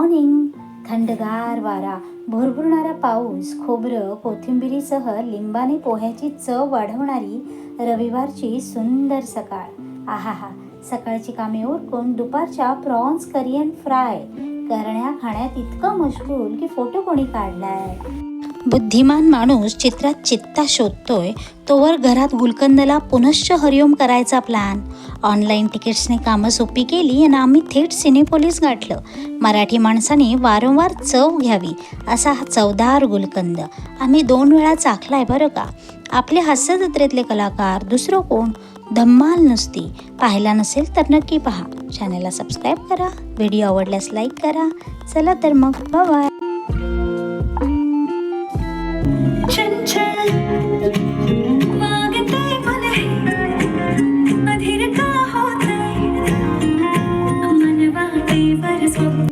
Morning थंडगार वारा भुरभुरणारा पाऊस खोबरं कोथिंबिरीसह लिंबाने पोह्याची चव वाढवणारी रविवारची सुंदर सकाळ. आहाहा सकाळची कामे उरकून दुपारच्या प्रॉन्स करियन फ्राय करण्या खाण्यात इतकं मशगूल की फोटो कोणी काढलाय? बुद्धिमान माणूस चित्रात चित्ता शोधतोय तोवर घरात गुलकंदला पुनश्च हरिओम करायचा प्लॅन ऑनलाईन तिकीट्सने कामं सोपी केली आणि आम्ही थेट सिनेपोलीस गाठलं. मराठी माणसाने वारंवार चव घ्यावी असा हा चवदार गुलकंद. आम्ही दोन वेळा चाखलाय बरं का? आपले हास्यजत्रेतले कलाकार दुसरं कोण? धम्माल नुसती. पाहायला नसेल तर नक्की पहा. चॅनलला सबस्क्राईब करा. व्हिडिओ आवडल्यास लाईक करा. चला तर मग बाय believe that it's